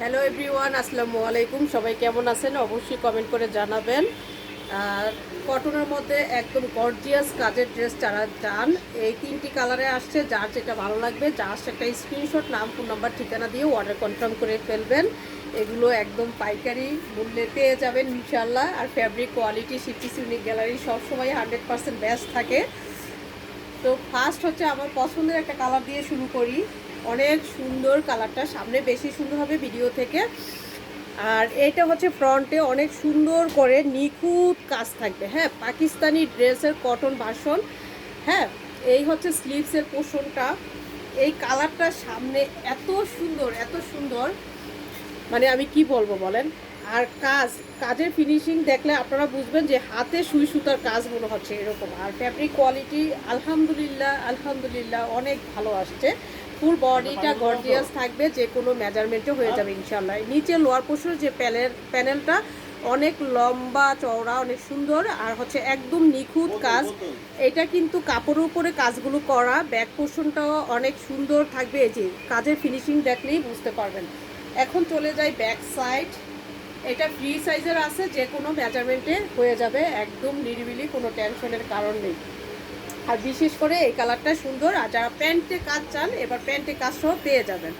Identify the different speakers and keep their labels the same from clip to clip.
Speaker 1: Hello everyone আসসালামু আলাইকুম। সবাই কেমন আছেন? অবশ্যই কমেন্ট করে জানাবেন। আর কটনের মধ্যে একদম গর্জিয়াস কাজের ড্রেস যারা চান, এই তিনটি কালারে আসছে। যার যেটা ভালো লাগবে জাস্ট একটা স্ক্রিনশট নাম ফোন নাম্বার ঠিকানা দিয়ে অর্ডার কনফার্ম করে ফেলবেন। এগুলো একদম পাইকারি মূল্যে পেয়ে যাবেন ইনশাল্লাহ আর fabric quality city's unique gallery সবসময় হান্ড্রেড পার্সেন্ট বেস্ট থাকে। তো ফার্স্ট হচ্ছে আমার পছন্দের একটা কালার দিয়ে শুরু করি। অনেক সুন্দর কালারটা সামনে বেশি সুন্দর হবে ভিডিও থেকে। আর এটা হচ্ছে ফ্রন্টে অনেক সুন্দর করে নিখুঁত কাজ থাকবে। হ্যাঁ পাকিস্তানি ড্রেসের কটন বাসন। হ্যাঁ এই হচ্ছে স্লিভসের পোষণটা। এই কালারটা সামনে এত সুন্দর এত সুন্দর। মানে আমি কি বলব বলেন? আর কাজ, কাজের ফিনিশিং দেখলে আপনারা বুঝবেন যে হাতে সুই সুতার কাজ মনে হচ্ছে এরকম। আর ফ্যাব্রিক কোয়ালিটি আলহামদুলিল্লাহ আলহামদুলিল্লাহ অনেক ভালো আসছে। ফুল বডিটা গর্জিয়াস থাকবে যে কোনো মেজারমেন্টে হয়ে যাবে ইনশাল্লাহ নিচে লোয়ার পোর্শনের যে প্যানেল প্যানেলটা অনেক লম্বা চওড়া অনেক সুন্দর আর হচ্ছে একদম নিখুঁত কাজ। এটা কিন্তু কাপড়ের উপরে কাজগুলো করা ব্যাক পোর্শনটাও অনেক সুন্দর থাকবে। এই যে কাজের ফিনিশিং দেখলেই বুঝতে পারবেন। এখন চলে যাই ব্যাক সাইড এটা ফ্রি সাইজের আছে যে কোনো মেজারমেন্টে হয়ে যাবে। একদম নিরিবিলি কোনো টেনশনের কারণ নেই। আর বিশেষ করে এই কালারটা সুন্দর, আর যারা প্যান্টে কাজ চান, এবার প্যান্টে কাজ সহ পেয়ে যাবেন।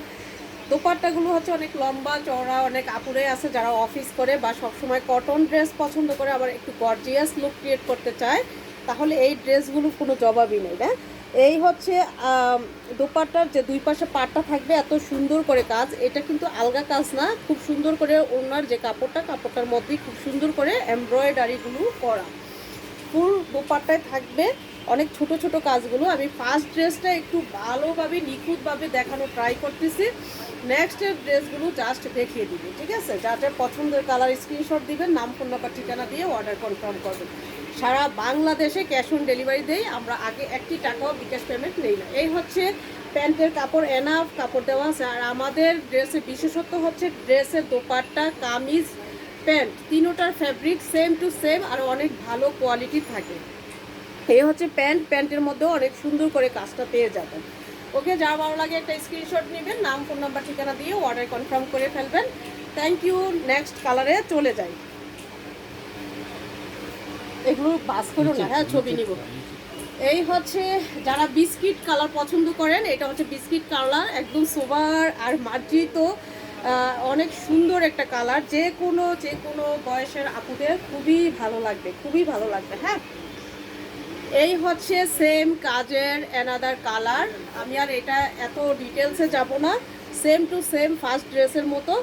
Speaker 1: দোপাট্টাগুলো হচ্ছে অনেক লম্বা, চওড়া, অনেক আপুরে আছে যারা অফিস করে বা সবসময় কটন ড্রেস পছন্দ করে আবার একটু গর্জিয়াস লুক ক্রিয়েট করতে চায়, তাহলে এই ড্রেসগুলো কোনো জবাবই নেই না এই হচ্ছে দোপাট্টার যে দুই পাশে পাটটা থাকবে, এত সুন্দর করে কাজ, এটা কিন্তু আলগা কাজ না, খুব সুন্দর করে ওনার যে কাপড়টা, কাপড়টার মধ্যেই খুব সুন্দর করে এমব্রয়ডারিগুলো করা। ফুল দোপাট্টায় থাকবে অনেক ছোট ছোট কাজগুলো। আমি ফার্স্ট ড্রেসটা একটু ভালোভাবে, নিখুঁতভাবে দেখানো ট্রাই করতেছি। নেক্সটের ড্রেসগুলো জাস্ট দেখিয়ে দিবে, ঠিক আছে? যাতে পছন্দের কালার স্ক্রিনশট দিবেন, নাম ফোন নাম্বার ঠিকানা দিয়ে অর্ডার কনফার্ম করবেন। সারা বাংলাদেশে ক্যাশ অন ডেলিভারি দেই, আমরা আগে একটি টাকাও বিকাশ পেমেন্ট নেই না। এই হচ্ছে প্যান্টের কাপড় এনাফ কাপড় দেওয়া আছে। আর আমাদের ড্রেসের বিশেষত্ব হচ্ছে ড্রেসের দোপাট্টা, কামিজ, প্যান্ট, তিনোটার ফ্যাব্রিক সেম টু সেম আর অনেক ভালো কোয়ালিটি থাকে। এই হচ্ছে প্যান্ট, প্যান্টের মধ্যেও অনেক সুন্দর করে কাজটা পেয়ে যাবেন। ওকে, যা ভালো লাগে একটা স্ক্রিনশট নেবেন, নাম ফোন নাম্বার ঠিকানা দিয়ে অর্ডার কনফার্ম করে ফেলবেন। থ্যাংক ইউ নেক্সট কালারে চলে যাই। এগুলো বাস করো না হ্যাঁ ছবি নিব। এই হচ্ছে যারা বিস্কিট কালার পছন্দ করেন, এটা হচ্ছে বিস্কিট কালার একদম সোবার আর মার্জিত অনেক সুন্দর একটা কালার যে কোনো যে কোনো বয়সের আপুদের খুবই ভালো লাগবে, খুবই ভালো লাগবে হ্যাঁ। এই হচ্ছে সেম কাজের অ্যানাদার কালার আমি আর এটা এত ডিটেলসে যাব না। সেম টু সেম ফার্স্ট ড্রেসের মতো।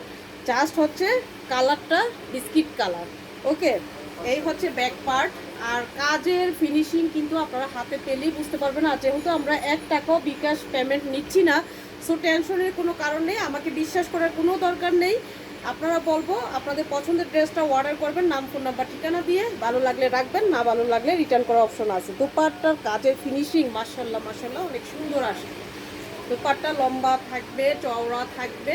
Speaker 1: জাস্ট হচ্ছে কালারটা বিস্কিট কালার ওকে এই হচ্ছে ব্যাক পার্ট আর কাজের ফিনিশিং কিন্তু আপনারা হাতে পেলেই বুঝতে পারবেন। আর যেহেতু আমরা এক টাকাও বিকাশ পেমেন্ট নিচ্ছি না সো টেনশনের কোনো কারণ নেই। আমাকে বিশ্বাস করার কোনো দরকার নেই। আপনারা বলব, আপনাদের পছন্দের ড্রেসটা অর্ডার করবেন, নাম ফোন নাম্বার ঠিকানা দিয়ে, ভালো লাগলে রাখবেন, না ভালো লাগলে রিটার্ন করার অপশন আছে। দোপাট্টার কাজের ফিনিশিং মার্শাল্লাহ মার্শাল্লাহ অনেক সুন্দর আসে। দোপাট্টা লম্বা থাকবে, চওড়া থাকবে,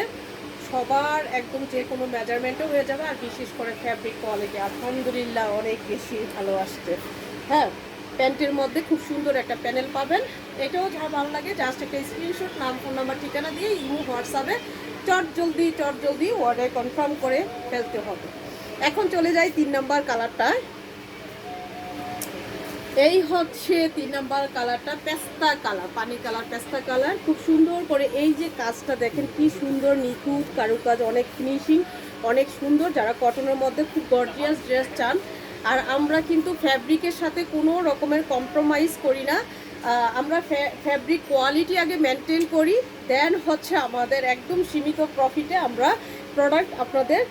Speaker 1: সবার একদম যে কোনো মেজারমেন্টও হয়ে যাবে, আর বিশেষ করে ফ্যাব্রিক কোয়ালিটি আলহামদুলিল্লাহ, অনেক বেশি ভালো আসছে। হ্যাঁ প্যান্টের মধ্যে খুব সুন্দর একটা প্যানেল পাবেন। এটাও যা ভালো লাগে জাস্ট একটা স্ক্রিনশট নাম ফোন নাম্বার ঠিকানা দিয়ে, ইমো, হোয়াটসঅ্যাপে চট জলদি চট জলদি অর্ডার কনফার্ম করে ফেলতে হবে। এখন চলে যাই তিন নাম্বার কালারটা এই হচ্ছে তিন নাম্বার কালারটা পেস্তা কালার পানি কালার পেস্তা কালার খুব সুন্দর করে এই যে কাজটা দেখেন, কি সুন্দর, নিখুঁত, কারুকাজ, অনেক ফিনিশিং অনেক সুন্দর। যারা কটনের মধ্যে খুব গর্জিয়াস ড্রেস চান, আর আমরা কিন্তু ফ্যাব্রিকের সাথে কোনো রকমের কম্প্রোমাইজ করি না। আমরা ফ্যাব্রিক কোয়ালিটি আগে মেনটেন করি দেন হচ্ছে আমাদের একদম সীমিত প্রফিটে আমরা প্রোডাক্ট আপনাদের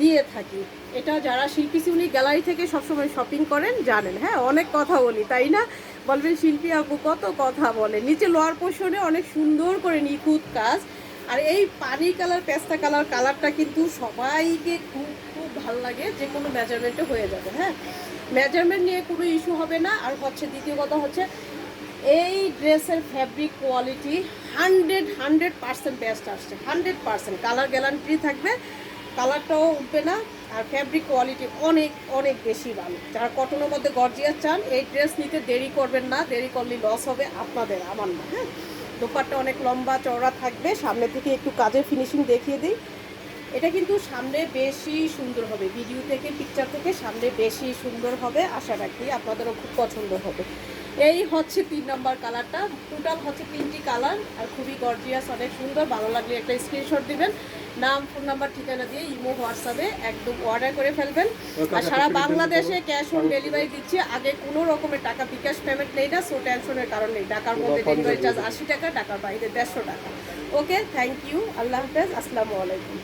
Speaker 1: দিয়ে থাকি। এটা যারা শিল্পী সিউনি গ্যালারি থেকে সবসময় শপিং করেন, জানেন। হ্যাঁ অনেক কথা বলি, তাই না? বলবেন, শিল্পী আপু, কত কথা বলে। নিচে লোয়ার পোর্শনে অনেক সুন্দর করে নিখুঁত কাজ। আর এই পানি কালার, পেস্তা কালার, কালারটা কিন্তু সবাইকে খুব খুব ভালো লাগে যে কোনো মেজারমেন্টে হয়ে যাবে হ্যাঁ? মেজারমেন্ট নিয়ে কোনো ইস্যু হবে না। আর হচ্ছে, দ্বিতীয় কথা হচ্ছে এই ড্রেসের fabric quality hundred hundred percent best আসছে। হান্ড্রেড পার্সেন্ট কালার গ্যারান্টি থাকবে। কালারটাও উঠবে না। আর ফ্যাব্রিক কোয়ালিটি অনেক অনেক বেশি ভালো। যারা কটনের মধ্যে গর্জিয়াস চান, এই ড্রেস নিতে দেরি করবেন না। দেরি করলে লস হবে আপনাদের, আমার না হ্যাঁ? দোপারটা অনেক লম্বা চওড়া থাকবে। সামনে থেকে একটু কাজের ফিনিশিং দেখিয়ে দিই। এটা কিন্তু সামনে বেশি সুন্দর হবে। ভিডিও থেকে পিকচার থেকে সামনে বেশি সুন্দর হবে। আশা রাখি আপনাদেরও খুব পছন্দ হবে। এই হচ্ছে তিন নম্বর কালারটা। টোটাল হচ্ছে তিনটি কালার আর খুবই গর্জিয়াস অনেক সুন্দর ভালো লাগলে একটা স্ক্রিনশট দিবেন। নাম ফোন নাম্বার ঠিকানা দিয়ে ইমো হোয়াটসঅ্যাপে একদম অর্ডার করে ফেলবেন। আর সারা বাংলাদেশে ক্যাশ অন ডেলিভারি দিচ্ছে। আগে কোনো রকমের টাকা বিকাশ পেমেন্ট নেই না সো টেনশনের কারণ নেই। ঢাকার মধ্যে ডেলিভারি চার্জ আশি টাকা ঢাকার বাইরে দেড়শো টাকা। ওকে থ্যাংক ইউ আল্লাহ হাফেজ আসসালামু আলাইকুম।